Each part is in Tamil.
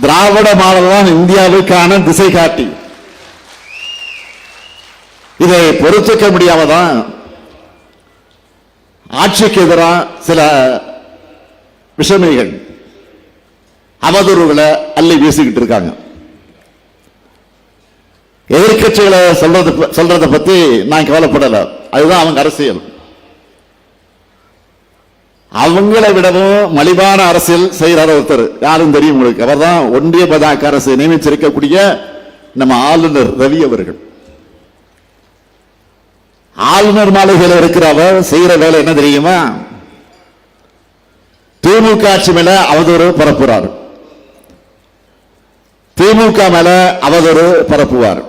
திராவிட மாடல் தான் இந்தியாவுக்கான திசை காட்டி. இதை பொறுத்துக்க முடியாமதான் ஆட்சிக்கு எதிராக சில விஷமைகள் அவதூறுகளை அள்ளி வீசிக்கிட்டு இருக்காங்க. எதிர்க்கட்சிகளை சொல்றது சொல்றதை பத்தி நான் கவலைப்படல. அதுதான் அவங்க அரசியல். அவங்களை விடவும் மலிவான அரசியல் செய்கிறார் ஒருத்தர். யாரும் தெரியும் உங்களுக்கு. அவர்தான் ஒன்றிய பாஜக அரசு நியமிச்சிருக்கக்கூடிய நம்ம ஆளுநர் ரவி அவர்கள். ஆளுநர் மாளிகையில் இருக்கிற அவர் செய்யற வேலை என்ன தெரியுமா? திமுக ஆட்சி மேல அவதூறு பரப்புறார். திமுக மேல அவதூறு பரப்புவார்.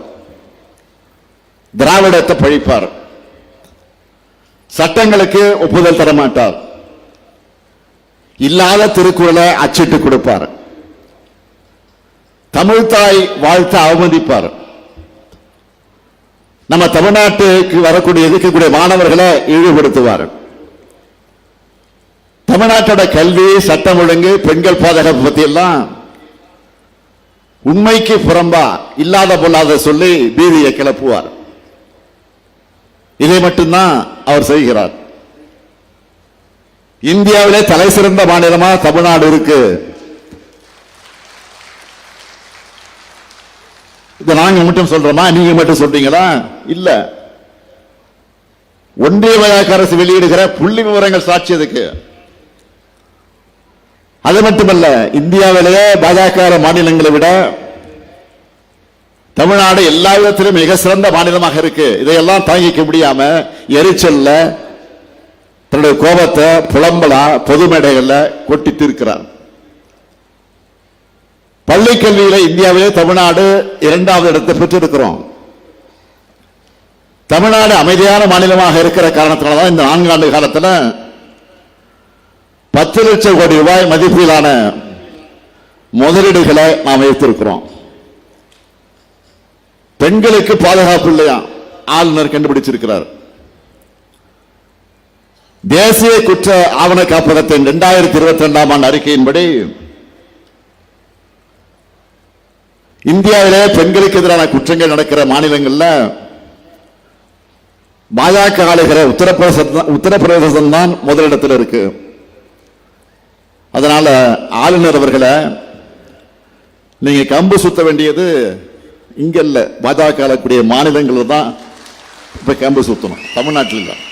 திராவிடத்தை பழிப்பார். சட்டங்களுக்கு ஒப்புதல் தர மாட்டார் இல்லாத திருக்குறளை அச்சிட்டு கொடுப்பார். தமிழ்தாய் வாழ்த்த அவமதிப்பார். நம்ம தமிழ்நாட்டுக்கு வரக்கூடிய இருக்கக்கூடிய மாணவர்களை இழிவுபடுத்துவார். தமிழ்நாட்டோட கல்வி சட்டம் ஒழுங்கு பெண்கள் பாதுகாப்பு பத்தி எல்லாம் உண்மைக்கு புறம்பா இல்லாத பொல்லாத சொல்லி பீதியை கிளப்புவார். இதை மட்டும்தான் அவர் செய்கிறார். இந்தியாவிலே தலை சிறந்த மாநிலமா தமிழ்நாடு இருக்கு. இதை நாங்க மட்டும் சொல்றோமா? நீங்க மட்டும் சொல்றீங்களா? இல்ல. ஒன்றிய வழக்கு அரசு வெளியிடுகிற புள்ளி விவரங்கள் சாட்சி அதுக்கு அது மட்டுமல்ல இந்தியாவிலேயே பாஜக மாநிலங்களை விட தமிழ்நாடு எல்லா விதத்திலும் மிக சிறந்த மாநிலமாக இருக்கு. இதையெல்லாம் தாங்கிக்க முடியாம எரிச்சல்ல தன்னுடைய கோபத்தை புலம்பலா பொது மேடைகளில் கொட்டி தீர்க்கிறார் பள்ளி கல்வியில இந்தியாவிலே தமிழ்நாடு இரண்டாவது இடத்தை பெற்றிருக்கிறோம். தமிழ்நாடு அமைதியான மாநிலமாக இருக்கிற காரணத்தினால்தான் இந்த நான்காண்டு காலத்துல பத்து லட்சம் கோடி ரூபாய் மதிப்பிலான முதலீடுகளை நாம் வைத்திருக்கிறோம் பெண்களுக்கு பாதுகாப்பு இல்லையா? ஆளுநர் கண்டுபிடிச்சிருக்கிறார். தேசிய குற்ற ஆவண காப்பகத்தின் இரண்டாயிரத்தி இருபத்தி ரெண்டாம் ஆண்டு அறிக்கையின்படி இந்தியாவிலே பெண்களுக்கு எதிரான குற்றங்கள் நடக்கிற மாநிலங்களில் பாஜக ஆளுகிற உத்தரப்பிரதேசம் உத்தரப்பிரதேசம் தான் முதலிடத்தில் இருக்கு. அதனால ஆளுநர் அவர்களை நீங்க கம்பு சுத்த வேண்டியது இங்க இல்லை. பாஜக ஆளக்கூடிய மாநிலங்கள் தான் இப்ப கம்பு சுத்தணும். தமிழ்நாட்டில் தான்.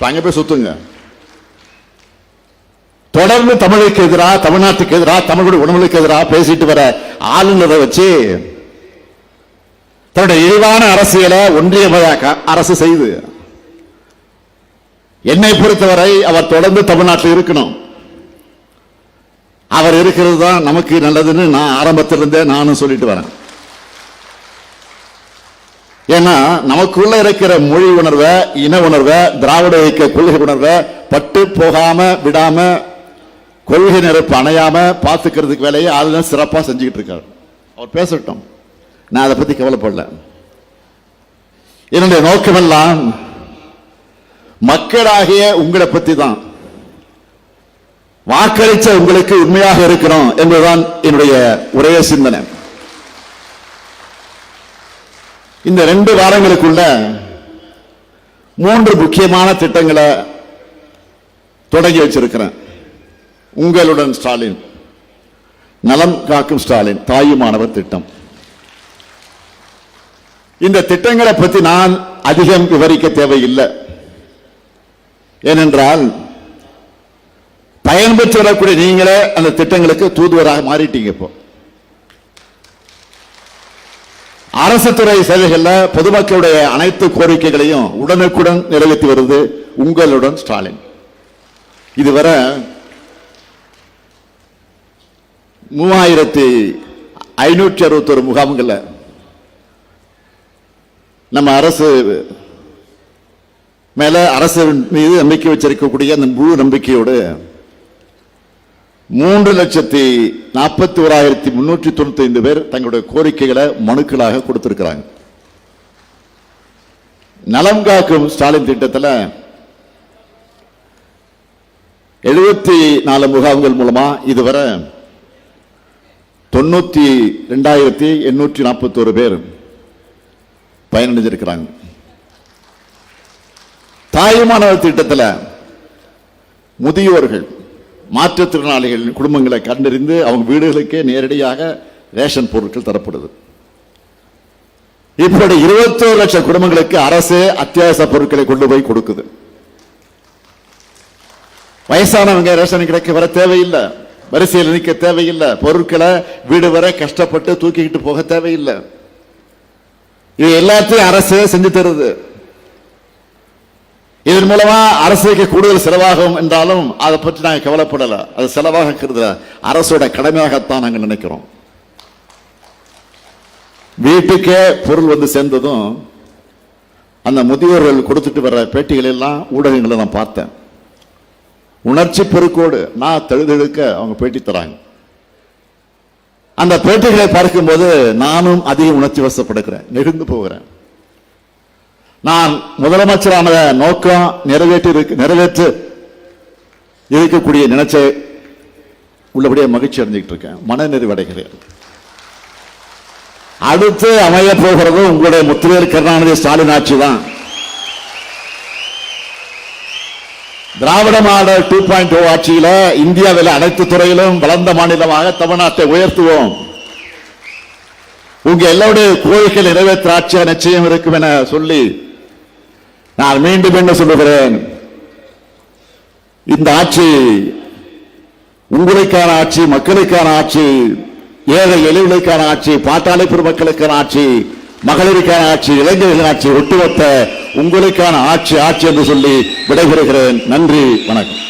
அங்க போய் சுத்துங்க தொடர்ந்து தமிழுக்கு எதிராக தமிழ்நாட்டுக்கு எதிராக தமிழுடைய உணவுகளுக்கு எதிராக பேசிட்டு வர ஆளுநரை வச்சு தன்னுடைய இழிவான அரசியலை ஒன்றிய அரசு செய்து. என்னை பொறுத்தவரை அவர் தொடர்ந்து தமிழ்நாட்டில் இருக்கணும். அவர் இருக்கிறது தான் நமக்கு நல்லதுன்னு நான் ஆரம்பத்திலிருந்தே நானும் சொல்லிட்டு வரேன். ஏன்னா நமக்குள்ள இருக்கிற மொழி உணர்வை இன உணர்வை திராவிட இயக்க கொள்கை உணர்வை பட்டு போகாம விடாம கொள்கை நெருப்பு அணையாம பார்த்துக்கிறதுக்கு வேலையை ஆளுநர் சிறப்பா செஞ்சுக்கிட்டு இருக்காரு. அவர் பேசட்டும். நான் அதை பத்தி கவலைப்படல. என்னுடைய நோக்கமெல்லாம் மக்களாகிய உங்களை பத்தி தான் வாக்களிச்ச உங்களுக்கு உண்மையாக இருக்கிறோம் என்பதுதான் என்னுடைய ஒரே சிந்தனை. இந்த ரெண்டு வாரங்களுக்குள்ள மூன்று முக்கியமான திட்டங்களை தொடங்கி வச்சிருக்கிறேன். உங்களுடன் ஸ்டாலின் நலம் காக்கும் ஸ்டாலின் தாயுமானவர் திட்டம். இந்த திட்டங்களை பற்றி நான் அதிகம் விவரிக்க தேவையில்லை. ஏனென்றால் பயன்பெற்று வரக்கூடிய நீங்களே அந்த திட்டங்களுக்கு தூதுவராக மாறிட்டீங்க இப்போ. அரசு துறை சேவைகளில் பொதுமக்களுடைய அனைத்து கோரிக்கைகளையும் உடனுக்குடன் நிறைவேற்றி வருவது உங்களுடன் ஸ்டாலின். இதுவரை மூவாயிரத்தி ஐநூற்றி அறுபத்தொரு முகாம்களில் நம்ம அரசு மேலே அரசு மீது நம்பிக்கை வச்சிருக்கக்கூடிய அந்த முழு நம்பிக்கையோடு மூன்று லட்சத்தி நாற்பத்தி ஓராயிரத்தி முன்னூற்றி தொண்ணூத்தி ஐந்து பேர் தங்களுடைய கோரிக்கைகளை மனுக்களாக கொடுத்திருக்கிறாங்க. நலம் காக்கும் ஸ்டாலின் திட்டத்தில் எழுபத்தி நாலு முகாம்கள் மூலமா இதுவரை தொண்ணூத்தி ரெண்டாயிரத்தி எண்ணூற்றி நாற்பத்தோரு பேர் பயனடைஞ்சிருக்கிறாங்க. தாயுமானவர் திட்டத்தில் முதியோர்கள் மாற்றுத்திறனாளிகளின் குடும்பங்களை கண்டறிந்து அவங்க வீடுகளுக்கே நேரடியாக ரேஷன் பொருட்கள் தரப்படுது. இப்படி இருபத்தோரு லட்சம் குடும்பங்களுக்கு அரசு அத்தியாவசிய பொருட்களை கொண்டு போய் கொடுக்குது. வயசானவங்க ரேஷன் கிடைக்க வர தேவையில்லை. வரிசையில் நிற்க தேவையில்லை. பொருட்களை வீடு வர கஷ்டப்பட்டு தூக்கிக்கிட்டு போக தேவையில்லை. இது எல்லாத்தையும் அரசு செஞ்சு தருது. இதன் மூலமா அரசுக்கு கூடுதல் செலவாகும் என்றாலும் அதை பற்றி நாங்கள் கவலைப்படலை. அது செலவாக கருதல அரசோட கடமையாகத்தான் நாங்கள் நினைக்கிறோம். வீட்டுக்கே பொருள் வந்து சேர்ந்ததும் அந்த முதியோர்கள் கொடுத்துட்டு வர்ற பேட்டிகள் எல்லாம் ஊடகங்களை நான் பார்த்தேன். உணர்ச்சி பெருக்கோடு நான் தழுதெழுக்க அவங்க பேட்டி தராங்க. அந்த பேட்டிகளை பார்க்கும்போது நானும் அதிக உணர்ச்சி வசப்படுகிறேன் நெகிழ்ந்து போகிறேன். நான் முதலமைச்சரான நோக்கம் நிறைவேற்றி நிறைவேற்று இருக்கக்கூடிய நினைச்ச உள்ளபடியே மகிழ்ச்சி அடைஞ்சுக்கிட்டு இருக்கேன். மனநிறைவு அடைகிறேன் அடுத்து அமைய போகிறது உங்களுடைய முத்துவேர் கருணாநிதி ஸ்டாலின் ஆட்சி தான். Dravida model two point O ஆட்சியில் இந்தியாவில் அனைத்து துறையிலும் வளர்ந்த மாநிலமாக தமிழ்நாட்டை உயர்த்துவோம். உங்க எல்லோருடைய கோரிக்கை நிறைவேற்ற ஆட்சியாக நிச்சயம் இருக்கும் என சொல்லி நான் மீண்டும் என்ன சொல்லுகிறேன்? இந்த ஆட்சி உங்களுக்கான ஆட்சி மக்களுக்கான ஆட்சி ஏழை எளிவுகளுக்கான ஆட்சி பாட்டாளி பெருமக்களுக்கான ஆட்சி மகளிருக்கான ஆட்சி இளைஞர்கள் ஆட்சி ஒட்டுமொத்த உங்களுக்கான ஆட்சி ஆட்சி என்று சொல்லி விடைபெறுகிறேன். நன்றி வணக்கம்.